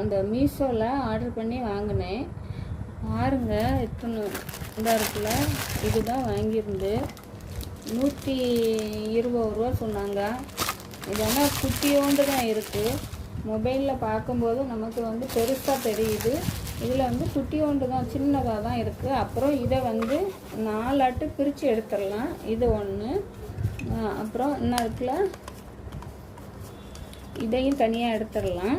அந்த மீஷோவில் ஆர்டர் பண்ணி வாங்கினேன். பாருங்க எத்தனை இந்த இருக்குல்ல? இதுதான் வாங்கியிருந்து. நூற்றி இருபது ரூபா சொன்னாங்க. இதெல்லாம் குட்டியோண்டு தான் இருக்குது மொபைலில் பார்க்கும்போது நமக்கு வந்து பெருசாக தெரியுது. இதில் வந்து குட்டியோண்டு தான் சின்னதாக தான் இருக்குது அப்புறம் இதை வந்து நாலாட்டு பிரித்து எடுத்துடலாம். இது ஒன்று அப்புறம் இன்னும் இருக்குல்ல? இதையும் தனியாக எடுத்துடலாம்.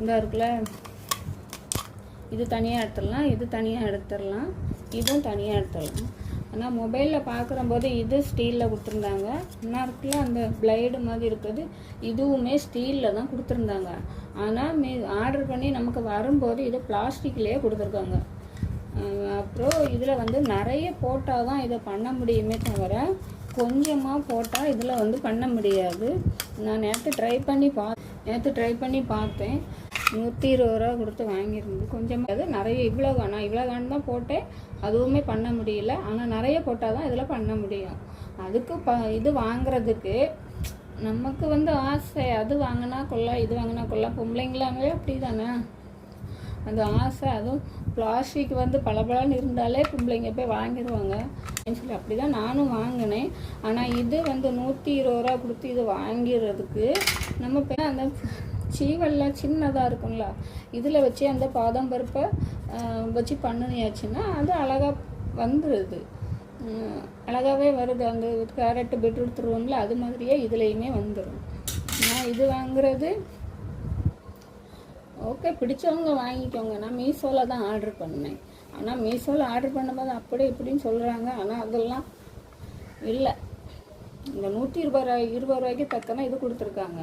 இந்த இருக்குல்ல. இது தனியாக எடுத்துடலாம் இது தனியாக எடுத்துடலாம் இதுவும் தனியாக எடுத்துடலாம். ஆனால் மொபைலில் பார்க்குறம்போது இது ஸ்டீலில் கொடுத்துருந்தாங்க. என்ன இருக்குல்ல அந்த பிளைடு மாதிரி இருக்குது இதுவுமே ஸ்டீலில் தான் கொடுத்துருந்தாங்க. ஆனால் மீ ஆர்டர் பண்ணி நமக்கு வரும்போது இது பிளாஸ்டிக்லேயே கொடுத்துருக்காங்க. அப்புறம் இதில் வந்து நிறைய போட்டால் தான் இதை பண்ண முடியுமே தவிர கொஞ்சமாக போட்டால் இதில் வந்து பண்ண முடியாது. நான் நேற்று ட்ரை பண்ணி பா நேற்று ட்ரை பண்ணி பார்த்தேன். நூற்றி இருபது ரூபா கொடுத்து வாங்கியிருந்தது கொஞ்சமாக அது நிறைய இவ்வளோ நான் இவ்வளோ தான் போட்டேன். அதுவுமே பண்ண முடியல. ஆனால் நிறைய போட்டால் தான் இதில் பண்ண முடியும். அதுக்கு ப இது வாங்குறதுக்கு நமக்கு வந்து ஆசை. அது வாங்கினா கொள்ளலாம் இது வாங்கினா கொள்ளலாம் பொம்பளைங்களாமே அப்படி தானே அந்த ஆசை அதுவும் பிளாஸ்டிக் வந்து பளபளன்னு இருந்தாலே பொம்பளைங்க போய் வாங்கிடுவாங்க சொல்லி அப்படி தான் நானும் வாங்கினேன். ஆனால் இது வந்து நூற்றி இருபது ரூபா கொடுத்து இது வாங்கிறதுக்கு நம்ம போய் அந்த சீவல்லாம் சின்னதாக இருக்கும்ல இதில் வச்சு அந்த பாதாம் பருப்பை வச்சு பண்ணியாச்சுன்னா அது அழகாக வந்துடுது அழகாகவே வருது. அந்த கேரட்டு பீட்ரூட் தருவோம்ல அது மாதிரியே இதுலேயுமே வந்துடும் நான் இது வாங்குறது ஓகே பிடிச்சவங்க வாங்கிக்கோங்க. நான் மீஷோவில் தான் ஆர்டர் பண்ணேன். ஆனால் மீஷோவில் ஆர்டர் பண்ணும்போது அப்படி இப்படின்னு சொல்கிறாங்க ஆனால் அதெல்லாம் இல்லை. இந்த நூற்றி இருபது ரூபாய் இருபது ரூபாய்க்கு தக்கன இது கொடுத்துருக்காங்க.